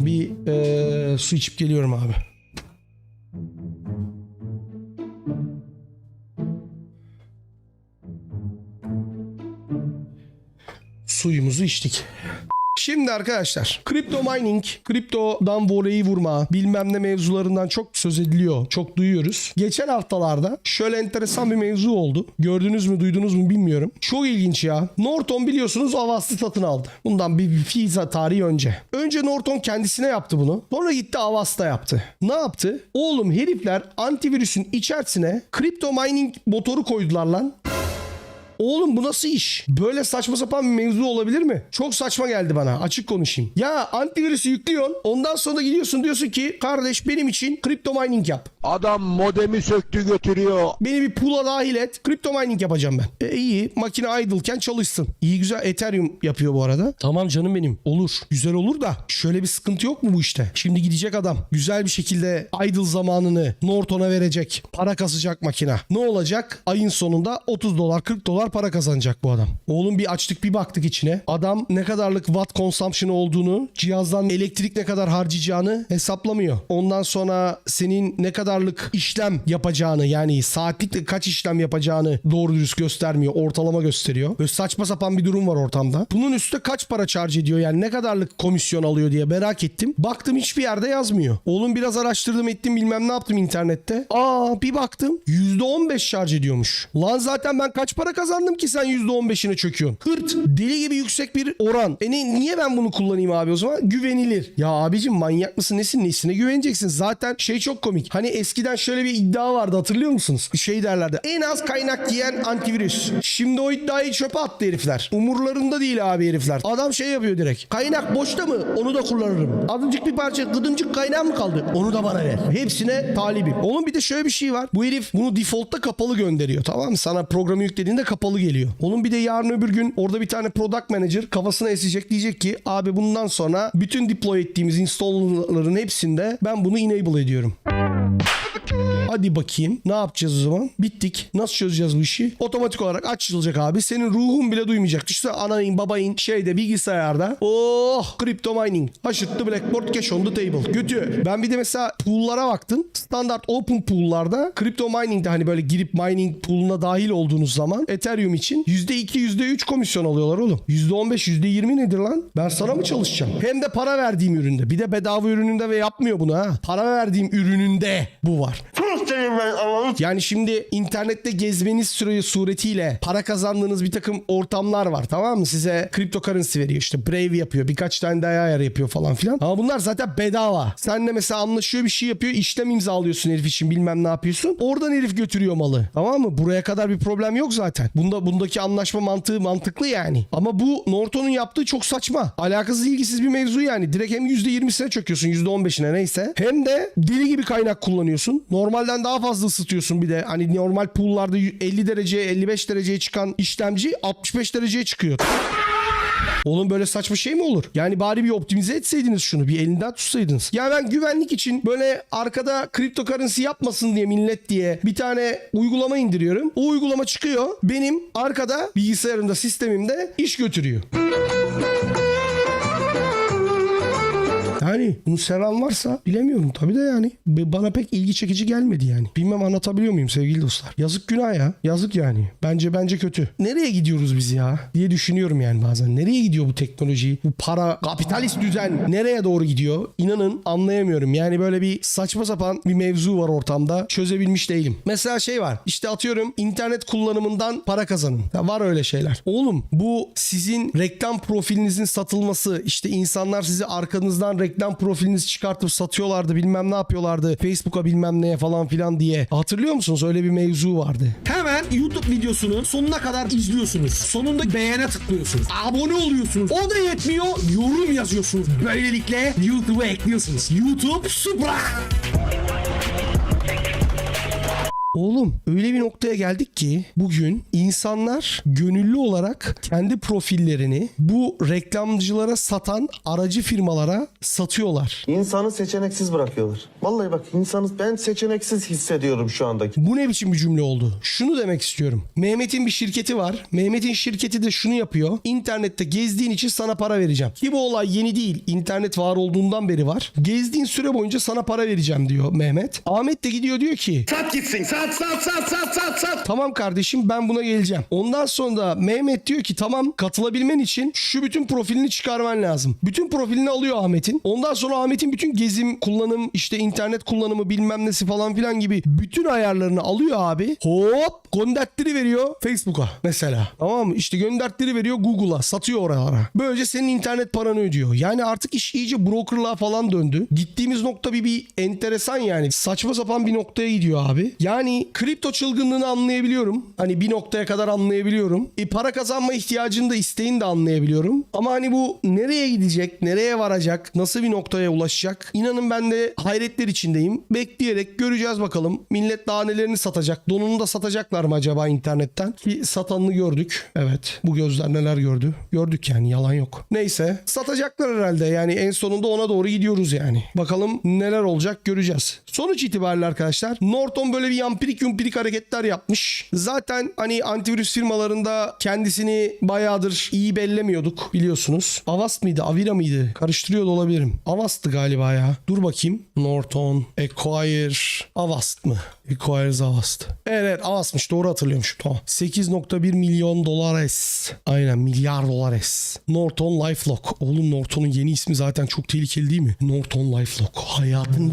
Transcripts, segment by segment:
Bir eee, su içip geliyorum abi. Suyumuzu içtik. Şimdi arkadaşlar kripto mining, kriptodan voleyi vurma, bilmem ne mevzularından çok söz ediliyor. Çok duyuyoruz. Geçen haftalarda şöyle enteresan bir mevzu oldu. Gördünüz mü duydunuz mu bilmiyorum. Çok ilginç ya. Norton biliyorsunuz Avast'ı satın aldı. Bundan bir Fiza tarihi önce. Önce Norton kendisine yaptı bunu. Sonra gitti Avast'a yaptı. Ne yaptı? Oğlum herifler antivirüsün içerisine kripto mining motoru koydular lan. Oğlum bu nasıl iş? Böyle saçma sapan bir mevzu olabilir mi? Çok saçma geldi bana. Açık konuşayım. Ya antivirüsü yüklüyorsun. Ondan sonra gidiyorsun diyorsun ki kardeş benim için kripto mining yap. Adam modemi söktü götürüyor. Beni bir pool'a dahil et. Kripto mining yapacağım ben. E iyi. Makine idle'ken çalışsın. İyi güzel Ethereum yapıyor bu arada. Tamam canım benim. Olur. Güzel olur da şöyle bir sıkıntı yok mu bu işte? Şimdi gidecek adam. Güzel bir şekilde idle zamanını Norton'a verecek. Para kasacak makine. Ne olacak? Ayın sonunda 30 dolar 40 dolar para kazanacak bu adam. Oğlum bir açtık bir baktık içine. Adam ne kadarlık watt consumption olduğunu, cihazdan elektrik ne kadar harcayacağını hesaplamıyor. Ondan sonra senin ne kadarlık işlem yapacağını yani saatlikte kaç işlem yapacağını doğru dürüst göstermiyor. Ortalama gösteriyor. Böyle saçma sapan bir durum var ortamda. Bunun üstüne kaç para charge ediyor yani ne kadarlık komisyon alıyor diye merak ettim. Baktım hiçbir yerde yazmıyor. Oğlum biraz araştırdım ettim bilmem ne yaptım internette. Aa bir baktım %15 charge ediyormuş. Lan zaten ben kaç para kazandım ki sen %15'ine çöküyorsun. Hırt. Deli gibi yüksek bir oran. E ne- niye ben bunu kullanayım abi o zaman? Güvenilir. Ya abicim manyak mısın nesin nesine güveneceksin? Zaten şey çok komik. Hani eskiden şöyle bir iddia vardı hatırlıyor musunuz? Şey derlerdi. En az kaynak yiyen antivirüs. Şimdi o iddiayı çöpe attı herifler. Umurlarında değil abi herifler. Adam şey yapıyor direkt. Kaynak boşta mı? Onu da kullanırım. Azıcık bir parça gıdımcık kaynağı mı kaldı? Onu da bana ver. Hepsine talibim. Oğlum bir de şöyle bir şey var. Bu herif bunu default'ta kapalı gönderiyor. Tamam mı? Sana programı yüklediğinde kapalı geliyor. Oğlum bir de yarın öbür gün orada bir tane product manager kafasına esecek diyecek ki abi bundan sonra bütün deploy ettiğimiz installer'ların hepsinde ben bunu enable ediyorum. Hadi bakayım. Ne yapacağız o zaman? Bittik. Nasıl çözeceğiz bu işi? Otomatik olarak açılacak abi. Senin ruhun bile duymayacak. İşte anayın babayın şeyde bilgisayarda. Oh crypto mining. Haşırttı blackboard cash on the table. Götür. Ben bir de mesela pool'lara baktım. Standart open pool'larda crypto mining'de hani böyle girip mining pool'una dahil olduğunuz zaman Ethereum için %2 %3 komisyon alıyorlar oğlum. %15 %20 nedir lan? Ben sana mı çalışacağım? Hem de para verdiğim üründe. Bir de bedava ürününde ve yapmıyor bunu ha. Para verdiğim ürününde bu var. Yani şimdi internette gezmeniz süre suretiyle para kazandığınız bir takım ortamlar var tamam mı? Size cryptocurrency veriyor işte Brave yapıyor birkaç tane daha ayar yapıyor falan filan. Ama bunlar zaten bedava. Senle mesela anlaşıyor bir şey yapıyor işlem imzalıyorsun herif için bilmem ne yapıyorsun. Oradan herif götürüyor malı. Tamam mı? Buraya kadar bir problem yok zaten. Bunda bundaki anlaşma mantığı mantıklı yani. Ama bu Norton'un yaptığı çok saçma. Alakasız ilgisiz bir mevzu yani. Direkt hem %20'sine çöküyorsun %15'ine neyse. Hem de deli gibi kaynak kullanıyorsun. Normalden daha fazla ısıtıyorsun bir de. Hani normal pool'larda 50 dereceye 55 dereceye çıkan işlemci 65 dereceye çıkıyor. Oğlum böyle saçma şey mi olur? Yani bari bir optimize etseydiniz şunu. Bir elinden tutsaydınız. Ya ben güvenlik için böyle arkada cryptocurrency yapmasın diye millet diye bir tane uygulama indiriyorum. O uygulama çıkıyor. Benim arkada bilgisayarımda sistemimde iş götürüyor. Yani bunu seven varsa bilemiyorum tabii de yani. Bana pek ilgi çekici gelmedi yani. Bilmem anlatabiliyor muyum sevgili dostlar? Yazık günah ya. Yazık yani. Bence bence kötü. Nereye gidiyoruz biz ya? diye düşünüyorum yani bazen. Nereye gidiyor bu teknoloji? Bu para, kapitalist düzen nereye doğru gidiyor? İnanın anlayamıyorum. Yani böyle bir saçma sapan bir mevzu var ortamda. Çözebilmiş değilim. Mesela şey var. İşte atıyorum internet kullanımından para kazanın. Ya var öyle şeyler. Oğlum bu sizin reklam profilinizin satılması işte insanlar sizi arkanızdan reklam profilinizi çıkartıp satıyorlardı bilmem ne yapıyorlardı Facebook'a bilmem neye falan filan diye. Hatırlıyor musunuz? Öyle bir mevzu vardı. Hemen YouTube videosunu sonuna kadar izliyorsunuz. Sonunda beğene tıklıyorsunuz. Abone oluyorsunuz. O da yetmiyor. Yorum yazıyorsunuz. Böylelikle YouTube'a ekliyorsunuz. YouTube Supra. Oğlum öyle bir noktaya geldik ki bugün insanlar gönüllü olarak kendi profillerini bu reklamcılara satan aracı firmalara satıyorlar. İnsanı seçeneksiz bırakıyorlar. Vallahi bak insanı ben seçeneksiz hissediyorum şu andaki. Bu ne biçim bir cümle oldu? Şunu demek istiyorum. Mehmet'in bir şirketi var. Mehmet'in şirketi de şunu yapıyor. İnternette gezdiğin için sana para vereceğim. Ki bu olay yeni değil. İnternet var olduğundan beri var. Gezdiğin süre boyunca sana para vereceğim diyor Mehmet. Ahmet de gidiyor diyor ki Sat gitsin. Sat sat sat sat sat sat. Tamam kardeşim ben buna geleceğim. Ondan sonra Mehmet diyor ki tamam katılabilmen için şu bütün profilini çıkarman lazım. Bütün profilini alıyor Ahmet'in. Ondan sonra Ahmet'in bütün gezim, kullanım, işte internet kullanımı bilmem nesi falan filan gibi bütün ayarlarını alıyor abi. Hop göndertleri veriyor Facebook'a mesela. Tamam mı? İşte göndertleri veriyor Google'a satıyor oralara. Böylece senin internet paranı ödüyor. Yani artık iş iyice brokerlığa falan döndü. Gittiğimiz nokta bir, bir enteresan yani. Saçma sapan bir noktaya gidiyor abi. Yani kripto çılgınlığını anlayabiliyorum. Hani bir noktaya kadar anlayabiliyorum. E, para kazanma ihtiyacını da isteğini de anlayabiliyorum. Ama hani bu nereye gidecek, nereye varacak, nasıl bir noktaya ulaşacak? İnanın ben de hayretler içindeyim. Bekleyerek göreceğiz bakalım. Millet daha nelerini satacak? Donunu da satacaklar mı acaba internetten? Ki satanını gördük. Evet. Bu gözler neler gördü? Gördük yani yalan yok. Neyse. Satacaklar herhalde. Yani en sonunda ona doğru gidiyoruz yani. Bakalım neler olacak göreceğiz. Sonuç itibariyle arkadaşlar Norton böyle bir yampirik yumpirik hareketler yapmış. Zaten hani antivirüs firmalarında kendisini bayağıdır iyi bellemiyorduk biliyorsunuz. Avast mıydı? Avira mıydı? Karıştırıyor da olabilirim. Avast'tı galiba ya. Dur bakayım. Norton, Acquire, Avast mı? Acquires Avast. Evet, evet Avast'mış doğru hatırlıyormuşum. Tamam. 8.1 milyon dolar es. Aynen milyar dolar es. Norton Lifelock. Oğlum Norton'un yeni ismi zaten çok tehlikeli değil mi? Norton Lifelock. Hayatını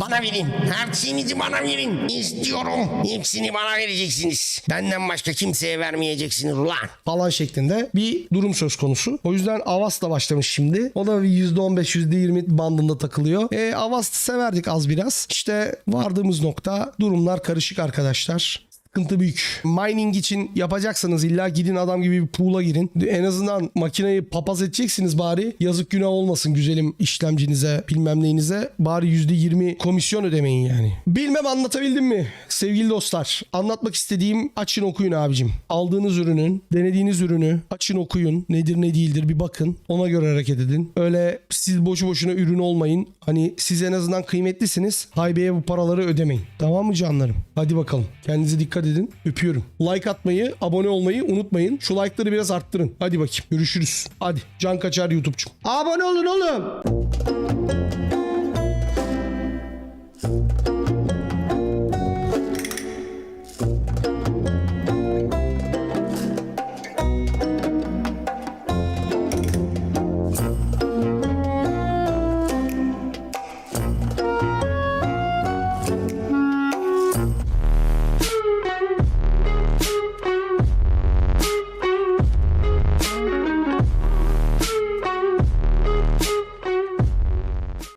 bana verin. Her şeyinizi bana verin. İstiyorum. Hepsini bana vereceksiniz. Benden başka kimseye vermeyeceksiniz ulan. falan şeklinde bir durum söz konusu. O yüzden Avast'la başlamış şimdi. O da bir %15 %20 bandında takılıyor. E, Avast'ı severdik az biraz. İşte vardığımız nokta durumlar karışık arkadaşlar. Sıkıntı büyük. Mining için yapacaksanız illa gidin adam gibi bir pool'a girin. En azından makineyi papaz edeceksiniz bari. Yazık günah olmasın güzelim işlemcinize bilmem neyinize. Bari %20 komisyon ödemeyin yani. Bilmem anlatabildim mi sevgili dostlar? Anlatmak istediğim açın okuyun abicim. Aldığınız ürünün, denediğiniz ürünü açın okuyun. Nedir ne değildir bir bakın. Ona göre hareket edin. Öyle siz boşu boşuna ürün olmayın. Hani siz en azından kıymetlisiniz. Haybeye bu paraları ödemeyin. Tamam mı canlarım? Hadi bakalım. Kendinize dikkat edin. Öpüyorum. Like atmayı, abone olmayı unutmayın. Şu like'ları biraz arttırın. Hadi bakayım. Görüşürüz. Hadi. Can Kaçar YouTube'cum. Abone olun oğlum.